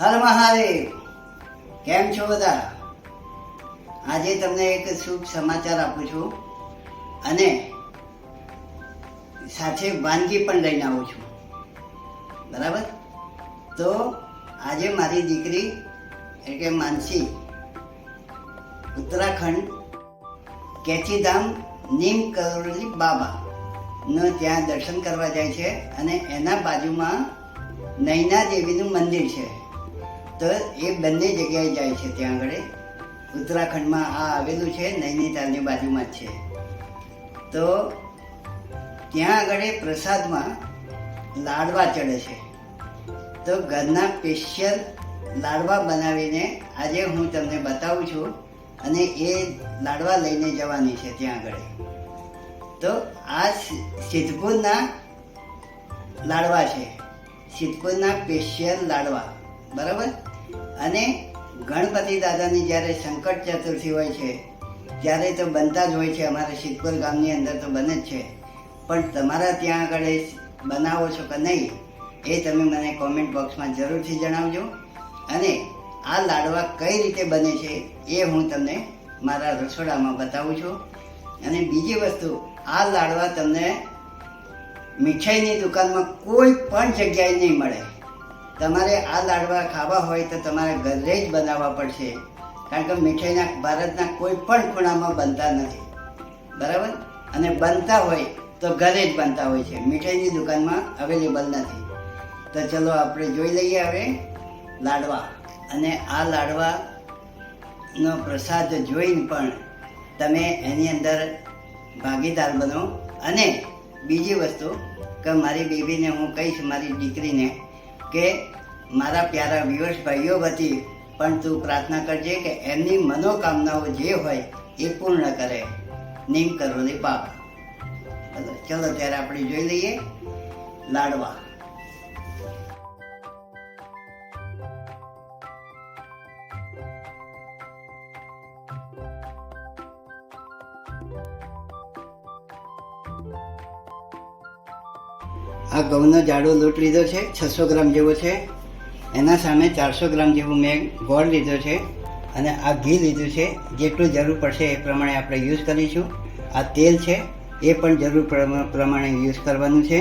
હર મહાદેવ. કેમ છો બધા? આજે તમને એક શુભ સમાચાર આપું છું અને સાથે વાનગી પણ લઈને આવું છું. બરાબર? તો આજે મારી દીકરી એટલે કે માનસી ઉત્તરાખંડ કેચીધામ નીમ કરોલી બાબા નો ત્યાં દર્શન કરવા જાય છે અને એના બાજુમાં નૈના દેવીનું મંદિર છે. તો એ બંને જગ્યાએ જાય છે ત્યાં આગળ. ઉત્તરાખંડમાં આ આવેલું છે, નૈનીતાલની બાજુમાં જ છે. તો ત્યાં આગળ પ્રસાદમાં લાડવા ચડે છે. તો ઘરના સ્પેશિયલ લાડવા બનાવીને આજે હું તમને બતાવું છું અને એ લાડવા લઈને જવાની છે ત્યાં આગળ. તો આ સિદ્ધપુરના લાડવા છે. સિદ્ધપુરના સ્પેશિયલ લાડવા. બરાબર? અને ગણપતિ દાદાની જ્યારે સંકટ ચતુર્થી હોય છે, ત્યારે તો બનતા જ હોય છે, અમારા સિદ્ધપુર ગામની અંદર તો બને જ છે. પણ તમારા ત્યાં આગળ બનાવો છો કે નહીં, એ તમે મને કોમેન્ટ બોક્સમાં જરૂરથી જણાવજો. અને આ લાડવા કઈ રીતે બને છે, એ હું તમને મારા રસોડામાં બતાવું છું. અને બીજી વસ્તુ, આ લાડવા તમને મીઠાઈની દુકાનમાં કોઈ પણ જગ્યાએ નહીં મળે. તમારે આ લાડવા ખાવા હોય તો તમારે ઘરે જ બનાવવા પડશે. કારણ કે મીઠાઈના, ભારતના કોઈ પણ ખૂણામાં બનતા નથી. બરાબર? અને બનતા હોય તો ઘરે જ બનતા હોય છે. મીઠાઈની દુકાનમાં અવેલેબલ નથી. તો ચલો આપણે જોઈ લઈએ હવે લાડવા. અને આ લાડવાનો પ્રસાદ જોઈને પણ તમે એની અંદર ભાગીદાર બનો. અને બીજી વસ્તુ કે મારી બેબીને હું કહીશ, મારી દીકરીને કે મારા પ્યારા વિવશ ભાઈઓ વતી પણ તું પ્રાર્થના કરજે કે એમની મનોકામનાઓ જે હોય એ પૂર્ણ કરે. નીમ કરોલી પાપ. ચલો, ત્યારે આપણે જોઈ લઈએ. લાડવા. આ ઘઉંનો જાડો લોટ લીધો છે, છસો ગ્રામ જેવો છે. એના સામે ચારસો ગ્રામ જેવું મેં ગોળ લીધો છે અને આ ઘી લીધું છે. જેટલું જરૂર પડશે એ પ્રમાણે આપણે યુઝ કરીશું. આ તેલ છે, એ પણ જરૂર પ્રમા- પ્રમાણે યુઝ કરવાનું છે.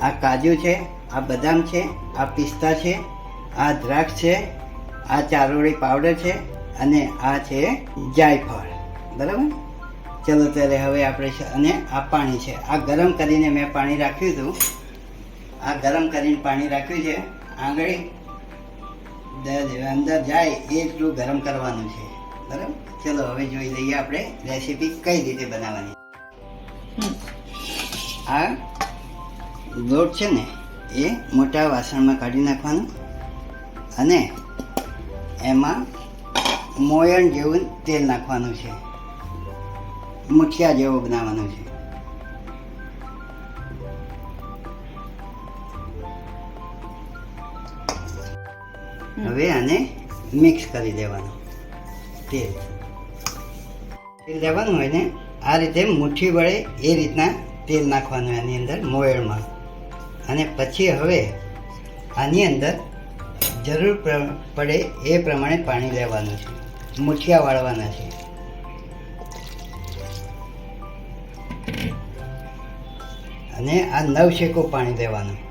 આ કાજુ છે, આ બદામ છે, આ પિસ્તા છે, આ દ્રાક્ષ છે, આ ચારોળી પાવડર છે અને આ છે જાયફળ. બરાબર? ચલો, ત્યારે હવે આપણે અને આ પાણી છે. આ ગરમ કરીને મેં પાણી રાખ્યું હતું. આ ગરમ કરીને પાણી રાખ્યું છે. આંગળી અંદર જાય એટલું ગરમ કરવાનું છે. બરાબર? ચલો હવે જોઈ લઈએ આપણે રેસીપી કઈ રીતે બનાવવાની. આ લોટ છે ને એ મોટા વાસણમાં કાઢી નાખવાનું અને એમાં મોયણ જેવું તેલ નાખવાનું છે. મુઠિયા જેવું બનાવવાનું છે. હવે આને મિક્સ કરી દેવાનું. તેલ. તેલ લેવાનું હોય ને, આ રીતે મુઠ્ઠી વડે એ રીતના તેલ નાખવાનું એની અંદર મોયળમાં અને પછી હવે આની અંદર જરૂર પડે એ પ્રમાણે પાણી લેવાનું છે. મુઠિયા વાળવાના છે. અને આ નવ શેકો પાણી લેવાનું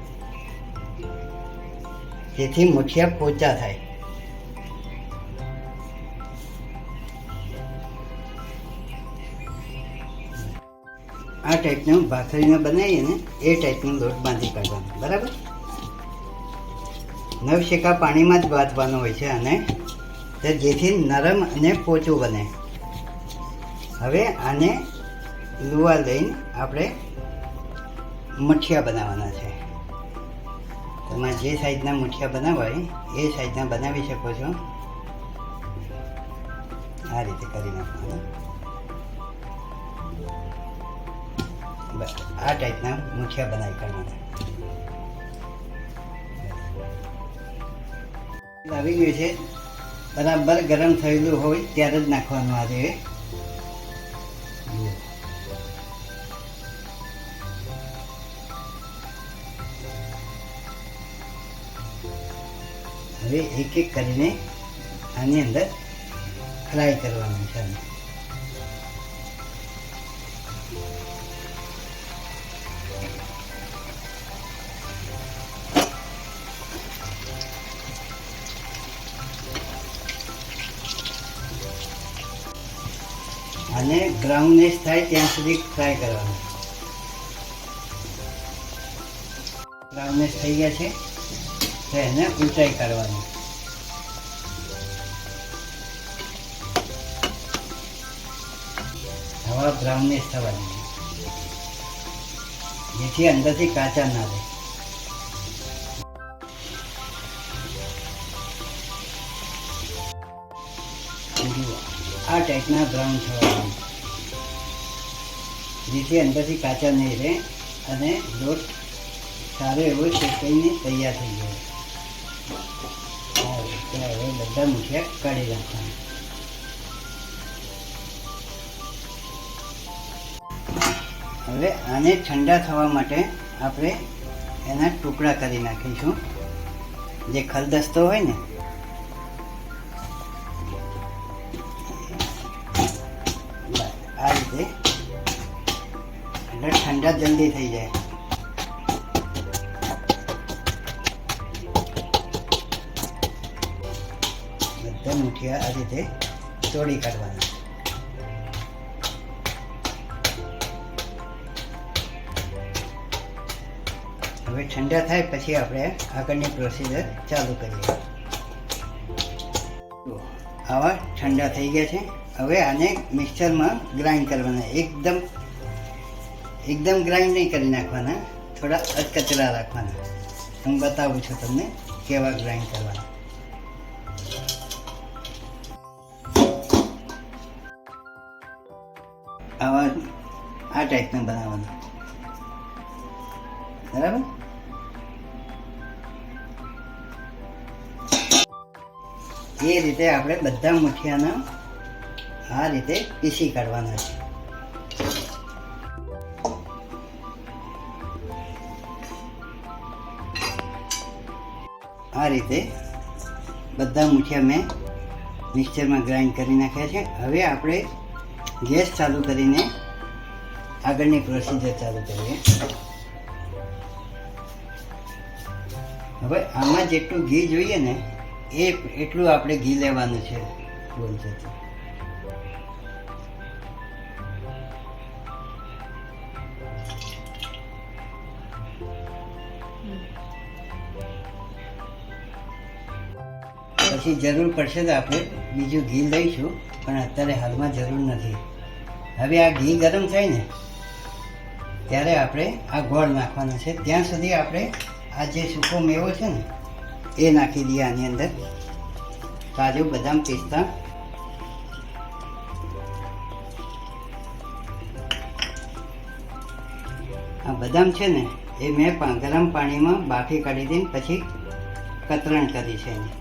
જેથી મુઠિયા પોચા થાય. આ ટાઈપનું ભાખરીને બનાવીએ ને, એ ટાઈપનું લોટ બાંધી કાઢવાનો, બરાબર? નવ શેકા પાણીમાં જ બાંધવાનો હોય છે અને તે જેથી નરમ અને પોચું બને. હવે આને લુવા લઈને આપણે મઠિયા બનાવવાના છે. તમારે જે સાઈઝના મુઠિયા બનાવવા હોય એ સાઈઝના બનાવી શકો છો. આ રીતે કરી નાખવાનું. બસ, આ ટાઈપના મુઠિયા બનાવી કરવાના આવી ગયું છે. બરાબર ગરમ થયેલું હોય ત્યારે જ નાખવાનું આ હવે એક એક કરીને આની અંદર ફ્રાય કરવાનું છે અને આને થાય ત્યાં સુધી ફ્રાય કરવાનું. બ્રાઉનિશ થઈ ગયા છે. એને ઊંચાઈ કરવાની હવા બ્રાઉનિશ થવાની. જેથી અંદરથી કાચા ના રહે. આ ટાઈપના બ્રાઉન થવાનું. જેથી અંદરથી કાચા નહીં રહે અને લોટ સારો એવો શેકાઈને તૈયાર થઈ હવે બધા મૂઠિયા કાઢી નાખવાના. હવે આને ઠંડા થવા માટે આપણે એના ટુકડા કરી નાખીશું. જે ખલદસ્તો હોય ને. આ રીતે. ઠંડા જલ્દી થઈ જાય. રીતે તોડી કાઢવાના હવે ઠંડા થાય પછી આપણે આગળની પ્રોસીજર ચાલુ કરીએ. આવા ઠંડા થઈ ગયા છે. હવે આને મિક્સરમાં ગ્રાઇન્ડ કરવાના. એકદમ એકદમ ગ્રાઇન્ડ નહીં કરી નાખવાના. થોડા અધકચરા રાખવાના. હું બતાવું છું તમને કેવા ગ્રાઇન્ડ કરવાના. આવા આ ટાઈપના બનાવવાના. બરાબર? એ રીતે આપણે બધા મુઠિયાના આ રીતે પીસી કાઢવાના છે. આ રીતે બધા મુઠિયા મેં મિક્સરમાં ગ્રાઇન્ડ કરી નાખ્યા છે. હવે આપણે ગેસ ચાલુ કરીને આગળની પ્રોસીજર ચાલુ કરીએ. હવે આમાં જેટલું ઘી જોઈએ ને, એ એટલું આપણે ઘી લેવાનું છે બોલ છે પછી જરૂર પડશે તો આપણે બીજું ઘી લઈશું. પણ અત્યારે હાલમાં જરૂર નથી. હવે આ ઘી ગરમ થાય ને, ત્યારે આપણે આ ગોળ નાખવાનો છે. ત્યાં સુધી આપણે આ જે સૂકો મેવો છે ને, એ નાખી દઈએ આની અંદર. કાજુ બદામ પિસ્તા. આ બદામ છે ને, એ મેં ગરમ પાણીમાં બાફી કાઢી દઈને પછી કતરણ કરી છે એની.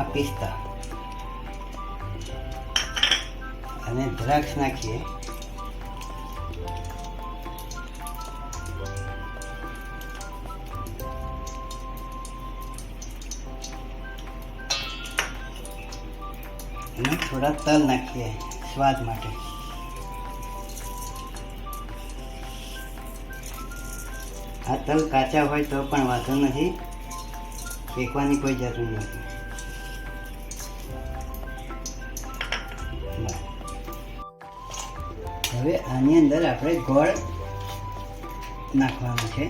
આ પિસ્તા. અને દ્રાક્ષ નાખીએ. અને થોડા તલ નાખીએ સ્વાદ માટે. આ તલ કાચા હોય તો પણ વાંધો નથી. શેકવાની કોઈ જરૂર નથી. હવે આની અંદર આપણે ગોળ નાખવાનો છે.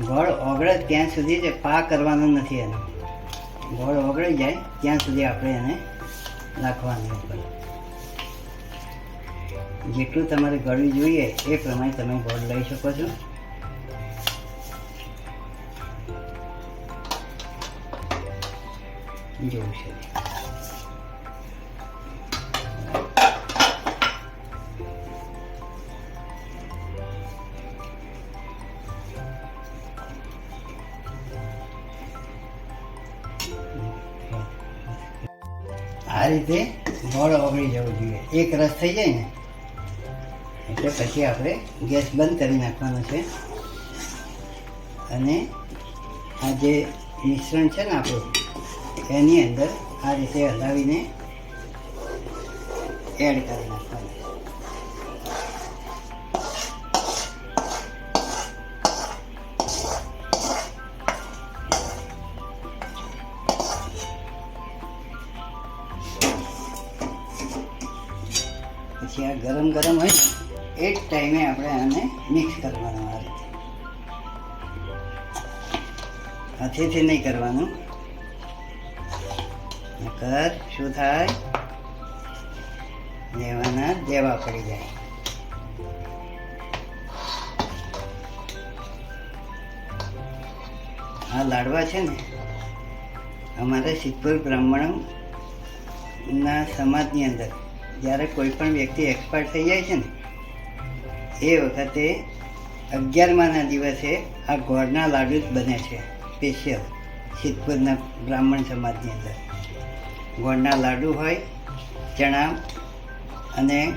ગોળ ઓગળે ત્યાં સુધી જે પા કરવાનો નથી એનો. ગોળ ઓગળી જાય ત્યાં સુધી આપણે એને નાખવાનું ઉપર. જેટલું તમારે ગળવી જોઈએ એ પ્રમાણે તમે ગોળ લઈ શકો છો. જેવું છે. રીતે ગોળ ઓગળી જવું જોઈએ. એક રસ થઈ જાય ને, એટલે પછી આપણે ગેસ બંધ કરી નાખવાનો છે. અને આ જે મિશ્રણ છે ને આપણું, એની અંદર આ રીતે હલાવીને એડ કરી નાખવાનું ગરમ ગરમ હોય એ જ ટાઈમે આપણે આને મિક્સ કરવાનું આ રીતે હાથેથી નહીં કરવાનું. નકર શું થાય? લેવાના દેવા પડી જાય. આ લાડવા છે ને, અમારા સિદ્ધપુર બ્રાહ્મણ ના સમાજની અંદર જ્યારે કોઈ પણ વ્યક્તિ એક્સપાયર થઈ જાય છે ને, એ વખતે અગિયારમાના દિવસે આ ગોળના લાડુ જ બને છે સ્પેશિયલ સિદ્ધપુરના બ્રાહ્મણ સમાજની અંદર. ગોળના લાડુ હોય, ચણા અને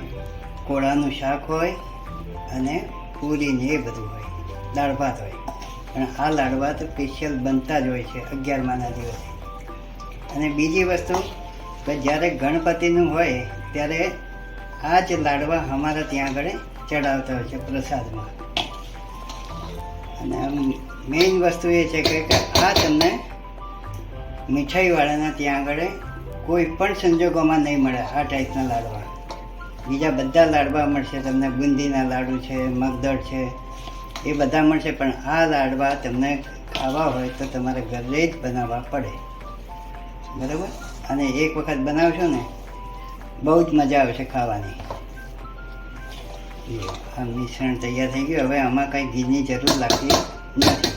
કોળાનું શાક હોય અને પૂરી ને એ બધું હોય, દાળ ભાત હોય. પણ આ લાડવા તો સ્પેશિયલ બનતા જ હોય છે અગિયારમાના દિવસે. અને બીજી વસ્તુ, કે જ્યારે ગણપતિનું હોય ત્યારે આ જ લાડવા અમારા ત્યાં આગળ ચડાવતા હોય છે પ્રસાદમાં. અને મેઇન વસ્તુ એ છે કે આ તમને મીઠાઈવાળાના ત્યાં આગળ કોઈ પણ સંજોગોમાં નહીં મળે આ ટાઈપના લાડવા. બીજા બધા લાડવા મળશે, તમને બુંદીના લાડુ છે, મગદળ છે, એ બધા મળશે, પણ આ લાડવા તમને ખાવા હોય તો તમારે ઘરે જ બનાવવા પડે. બરાબર? અને એક વખત બનાવશો ને બહુ જ મજા આવશે ખાવાની. આ મિશ્રણ તૈયાર થઈ ગયું. હવે આમાં કંઈ ઘીની જરૂર લાગતી નથી.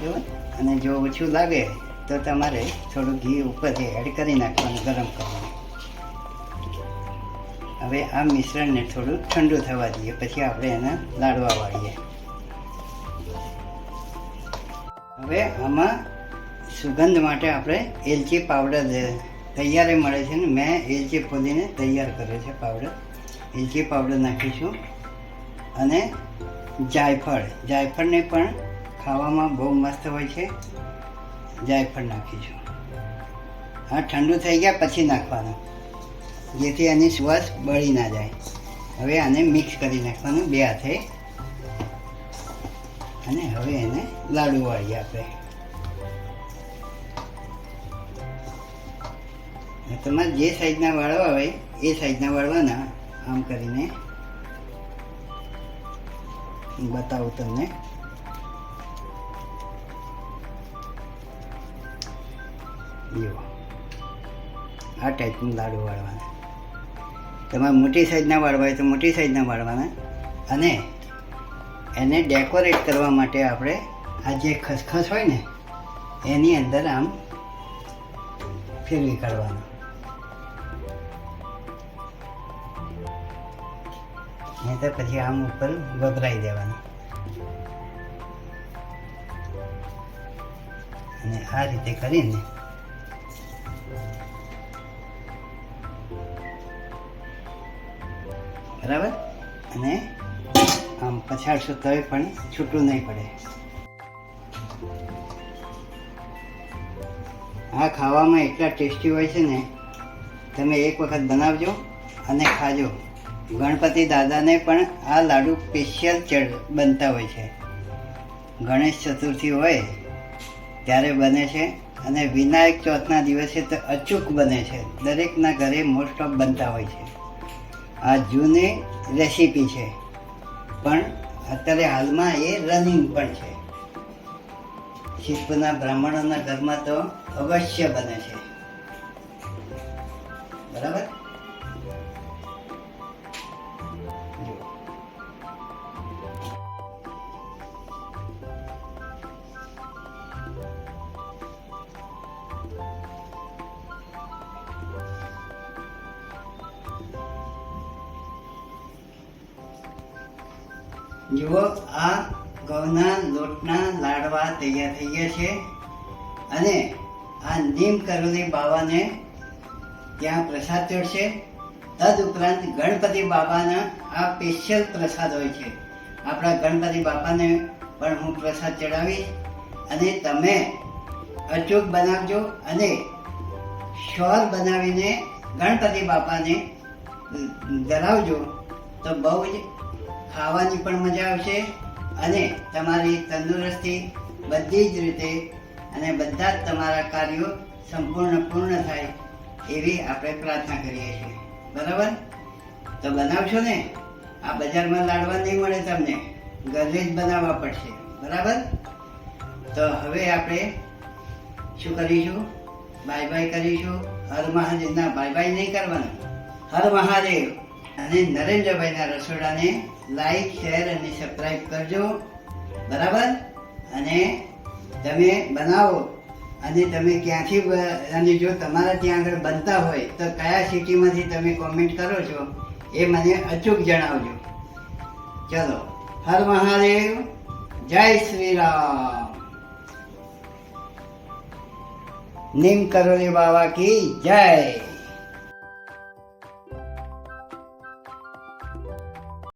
બરાબર? અને જો ઓછું લાગે, તો તમારે થોડું ઘી ઉપરથી એડ કરી નાખવાનું ગરમ કરવાનું. હવે આ મિશ્રણને થોડું ઠંડુ થવા દઈએ, પછી આપણે એના લાડવા વાળીએ. હવે આમાં સુગંધ માટે આપણે એલચી પાવડર તૈયારે મળે છે ને, મેં એલચી ફોદીને તૈયાર કર્યો છે પાવડર એલચી પાવડર નાખીશું. અને જાયફળ. જાયફળને પણ ખાવામાં બહુ મસ્ત હોય છે. જાયફળ નાખીશું. હા, ઠંડુ થઈ ગયા, પછી નાખવાનું. જેથી એની શ્વાસ બળી ના જાય. હવે આને મિક્સ કરી નાખવાનું બે હાથે. અને હવે એને લાડુ વાળીએ આપણે. તમારે જે સાઈઝના વાળવા હોય, એ સાઈઝના વાળવાના, આમ કરીને. બતાવું તમને. જો આ ટાઈપનું લાડુ વાળવાના. તમારે મોટી સાઈઝના વાળવા હોય તો મોટી સાઈઝના વાળવાના. અને એને ડેકોરેટ કરવા માટે આપણે આ જે ખસખસ હોય ને, એની અંદર આમ ફેરવી કાઢવાનું. નહીં તો પછી આમ ઉપર ગભરાઈ દેવાનું. અને આ રીતે કરીને બરાબર? અને આમ પછાડશો તોય પણ છૂટું નહીં પડે. આ ખાવામાં એટલા ટેસ્ટી હોય છે ને, તમે એક વખત બનાવજો અને ખાજો. ગણપતિ દાદાને પણ આ લાડુ સ્પેશિયલ ચડ બનતા હોય છે. ગણેશ ચતુર્થી હોય ત્યારે બને છે અને વિનાયક ચોથના દિવસે તો અચૂક બને છે. દરેકના ઘરે મોસ્ટ ઓફ બનતા હોય છે. આ જૂની રેસીપી છે. પણ અત્યારે હાલમાં એ રનિંગ પણ છે. શિલ્પના બ્રાહ્મણોના ઘરમાં તો અવશ્ય બને છે. બરાબર? જુઓ, આ ઘઉંના લોટના લાડવા તૈયાર થઈ ગયા છે અને આ નીમ કરોલી બાબાને ત્યાં પ્રસાદ ચડશે. તદ ઉપરાંત ગણપતિ બાબાના આ સ્પેશિયલ પ્રસાદ હોય છે. આપણા ગણપતિ બાપાને પણ હું પ્રસાદ ચડાવીશ અને તમે અચૂક બનાવજો અને શોર બનાવીને ગણપતિ બાપાને ધરાવજો તો બહુ જ ખાવાની પણ મજા આવશે અને તમારી તંદુરસ્તી બધી જ રીતે અને બધા જ તમારા કાર્યો સંપૂર્ણ પૂર્ણ થાય એવી આપણે પ્રાર્થના કરીએ છીએ. બરાબર? તો બનાવશો ને? આ બજારમાં લાડવા નહીં મળે તમને. ઘરે જ બનાવવા પડશે. બરાબર? તો હવે આપણે શું કરીશું? બાય બાય કરીશું. હર મહાદેવના બાય બાય નહીં કરવાનું. હર મહાદેવ. અને નરેન્દ્રભાઈના રસોડાને લાઈક શેર અને સબસ્ક્રાઈબ કરજો. બરાબર? અને તમે બનાવો. અને તમે ક્યાંથી અને જો તમારા ત્યાં આગળ બનતા હોય, તો કયા સિટીમાંથી તમે કોમેન્ટ કરો છો, એ મને અચૂક જણાવજો. ચલો, હર મહાદેવ, જય શ્રી રામ. નીમ કરોલી બાબા કી જય.